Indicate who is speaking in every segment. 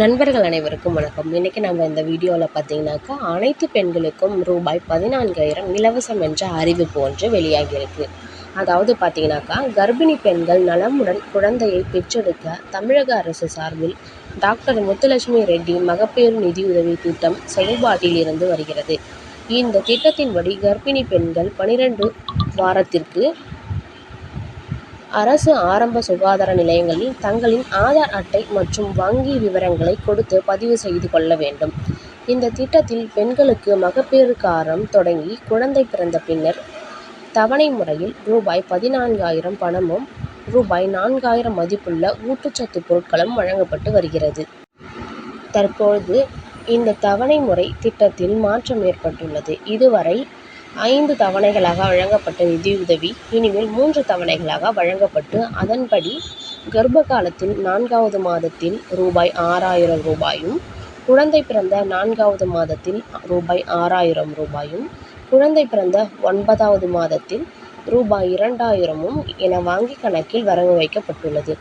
Speaker 1: நண்பர்கள் அனைவருக்கும் வணக்கம். இன்றைக்கி நம்ம இந்த வீடியோவில் பார்த்தீங்கன்னாக்கா அனைத்து பெண்களுக்கும் ரூபாய் பதினான்காயிரம் இலவசம் என்ற அறிவிப்பு ஒன்று வெளியாகியிருக்கு. அதாவது பார்த்தீங்கன்னாக்கா கர்ப்பிணி பெண்கள் நலமுடன் குழந்தையை பெற்றெடுக்க தமிழக அரசு சார்பில் டாக்டர் முத்துலட்சுமி ரெட்டி மகப்பேறு நிதியுதவி திட்டம் செயல்பாட்டில் இருந்து வருகிறது. இந்த திட்டத்தின்படி கர்ப்பிணி பெண்கள் பனிரெண்டு வாரத்திற்கு அரசு ஆரம்ப சுகாதார நிலையங்களில் தங்களின் ஆதார் அட்டை மற்றும் வங்கி விவரங்களை கொடுத்து பதிவு செய்து கொள்ள வேண்டும். இந்த திட்டத்தில் பெண்களுக்கு மகப்பேறு தொடங்கி குழந்தை பிறந்த பின்னர் தவணை முறையில் ரூபாய் பதினான்காயிரம் பணமும் ரூபாய் நான்காயிரம் மதிப்புள்ள ஊட்டச்சத்து பொருட்களும் வழங்கப்பட்டு வருகிறது. தற்பொழுது இந்த தவணை முறை திட்டத்தில் மாற்றம் ஏற்பட்டுள்ளது. இதுவரை ஐந்து தவணைகளாக வழங்கப்பட்ட நிதியுதவி இனிமேல் மூன்று தவணைகளாக வழங்கப்பட்டு அதன்படி கர்ப்ப காலத்தில் நான்காவது மாதத்தில் ரூபாய் ஆறாயிரம் ரூபாயும் குழந்தை பிறந்த நான்காவது மாதத்தில் ரூபாய் ஆறாயிரம் ரூபாயும் குழந்தை பிறந்த ஒன்பதாவது மாதத்தில் ரூபாய் இரண்டாயிரமும் என வங்கி கணக்கில் வரவு வைக்கப்பட்டுள்ளது.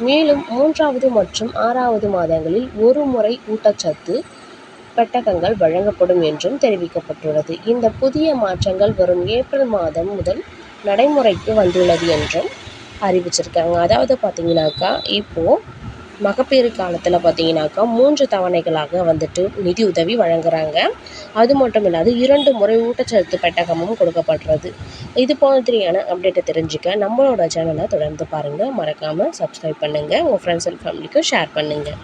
Speaker 1: மேலும் மூன்றாவது மற்றும் ஆறாவது மாதங்களில் ஒரு முறை ஊட்டச்சத்து பெட்டகங்கள் வழங்கப்படும் என்றும் தெரிவிக்கப்பட்டுள்ளது. இந்த புதிய மாற்றங்கள் வரும் ஏப்ரல் மாதம் முதல் நடைமுறைக்கு வந்துள்ளது என்றும் அறிவிச்சிருக்காங்க. அதாவது பார்த்தீங்கன்னாக்கா இப்போது மகப்பேறு காலத்தில் பார்த்தீங்கன்னாக்கா மூன்று தவணைகளாக வந்துட்டு நிதி உதவி வழங்குறாங்க. அது மட்டும் இல்லாது இரண்டு முறை ஊட்டச்சத்து பெட்டகமும் கொடுக்கப்படுறது. இது மாதிரியான அப்டேட்டை தெரிஞ்சுக்க நம்மளோட சேனலை தொடர்ந்து பாருங்கள் மறக்காமல் சப்ஸ்கிரைப் பண்ணுங்க. உங்கள் ஃப்ரெண்ட்ஸ் அண்ட் ஃபேமிலிக்கும் ஷேர் பண்ணுங்கள்